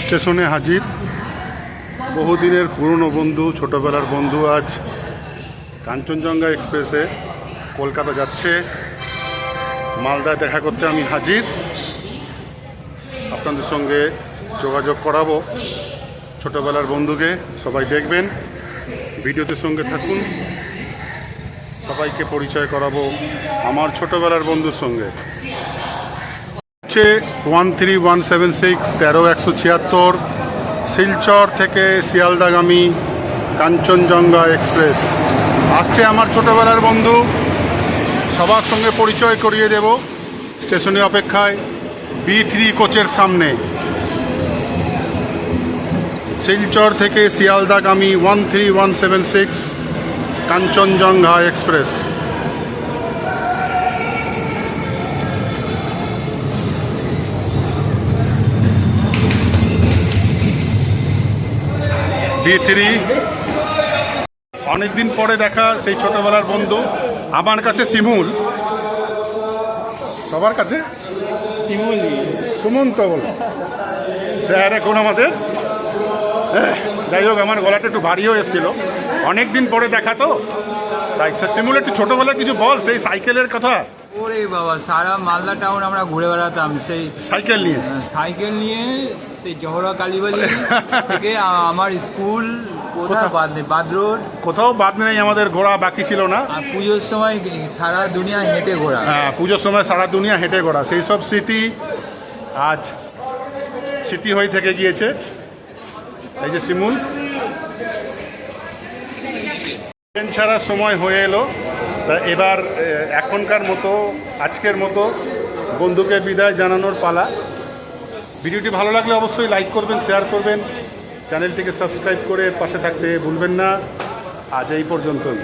স্টেশনে হাজির। বহুদিনের পুরনো বন্ধু, ছোটবেলার বন্ধু আজ কাঞ্চনজঙ্ঘা এক্সপ্রেসে কলকাতা যাচ্ছে। মালদায় দেখা করতে আমি হাজির। আপনাদের সঙ্গে যোগাযোগ করাবো। ছোটবেলার বন্ধুকে সবাই দেখবেন। ভিডিওতে সঙ্গে থাকুন। সবাইকে পরিচয় করাবো আমার ছোটবেলার বন্ধুর সঙ্গে। হচ্ছে one three one seven six তেরো একশো ছিয়াত্তর, শিলচর থেকে শিয়ালদাগামী, কাঞ্চনজঙ্ঘা এক্সপ্রেস। আসছে আমার ছোটোবেলার বন্ধু, সবার সঙ্গে পরিচয় করিয়ে দেব স্টেশনে অপেক্ষায় বি থ্রি কোচের সামনে। শিলচর থেকে শিয়ালদাগামী one three one seven six Kanchenjunga express. B three অনেকদিন পরে দেখা সেই ছোটবেলার বন্ধু আমার কাছে শিমুল। সবার কাছে? শিমুল সুমন্ত বল। স্যার এখন আমাদের। এহ, যাই হোক আমার গলাটা একটু ভারীও এসেছিল। অনেক দিন পরে দেখা তো। তাই স্যার শিমুল একটু ছোটবেলায় কিছু বল সেই সাইকেলের কথা। ওরে বাবা সারা মালদা টাউন আমরা ঘুরে বেড়াতাম। সেই সাইকেল নিয়ে? সাইকেল নিয়ে সেই জহরা কালীবালি থেকে আমার স্কুল কোথায়? বাদ বাদ রোড। কোথাও বাদ নেই আমাদের ঘোরা বাকি ছিল না। আর পুজোর সময় সারা দুনিয়া হেঁটে ঘোরা। হ্যাঁ পুজোর সময় সারা দুনিয়া হেঁটে ঘোরা। সেই সব স্মৃতি আজ স্মৃতি হয়ে থেকে গিয়েছে। এই যে শিমুল। ট্রেন ছাড়ার সময় হয়ে এলো। তা এবার এখনকার মতো, আজকের মতো বন্ধুকে বিদায় জানানোর পালা। ভিডিওটি ভালো লাগলে অবশ্যই লাইক করবেন, শেয়ার করবেন। চ্যানেলটিকে সাবস্ক্রাইব করে পাশে থাকতে ভুলবেন না। আজ এই পর্যন্তই।